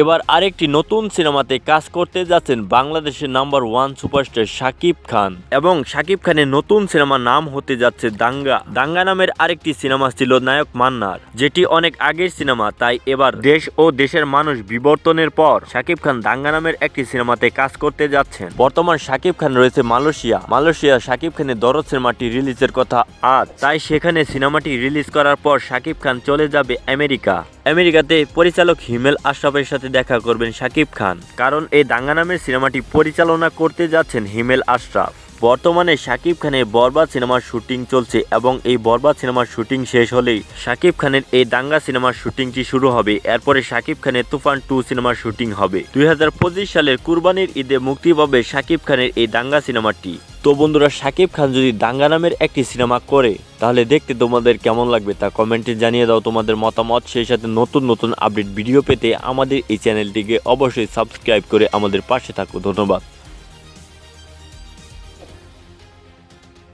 এবার আরেকটি নতুন সিনেমাতে কাজ করতে যাচ্ছেন বাংলাদেশের number one superstar Shakib Khan. এবং শাকিব খানের নতুন সিনেমার নাম হতে যাচ্ছে দাঙ্গা। দাঙ্গা নামের আরেকটি সিনেমা ছিল নায়ক মান্নার। যেটি অনেক আগের সিনেমা, তাই এবার দেশ ও দেশের মানুষ বিবর্তনের পর শাকিব খান দাঙ্গা নামের একটি সিনেমাতে কাজ করতে যাচ্ছেন। বর্তমান শাকিব খান রয়েছে মালয়েশিয়া। মালয়েশিয়া শাকিব খানের দরদ সিনেমাটি রিলিজের কথা আজ। তাই সেখানে সিনেমাটি রিলিজ করার পর শাকিব খান চলে যাবে আমেরিকা। আমেরিকাতে পরিচালক হিমেল আশরাফের সাথে দেখা করবেন শাকিব খান কারণ এই দাঙ্গা নামের সিনেমাটি পরিচালনা করতে যাচ্ছেন হিমেল আশরাফ। বর্তমানে শাকিব খানের বরবাদ সিনেমার শুটিং চলছে এবং এই বরবাদ সিনেমার শুটিং শেষ হলেই শাকিব খানের এই দাঙ্গা সিনেমার শুটিংটি শুরু হবে। এরপরে শাকিব খানের তুফান টু সিনেমার শুটিং হবে। দুই হাজার পঁচিশ সালের কুরবানির ঈদে মুক্তি পাবে শাকিব খানের এই দাঙ্গা সিনেমাটি। তো বন্ধুরা, শাকিব খান যদি দাঙ্গা নামের একটি সিনেমা করে, তাহলে দেখতে তোমাদের কেমন লাগবে তা কমেন্টে জানিয়ে দাও। তোমাদের মতামত, সেই সাথে নতুন নতুন আপডেট ভিডিও পেতে আমাদের এই চ্যানেলটিকে অবশ্যই সাবস্ক্রাইব করে আমাদের পাশে থাকো। ধন্যবাদ।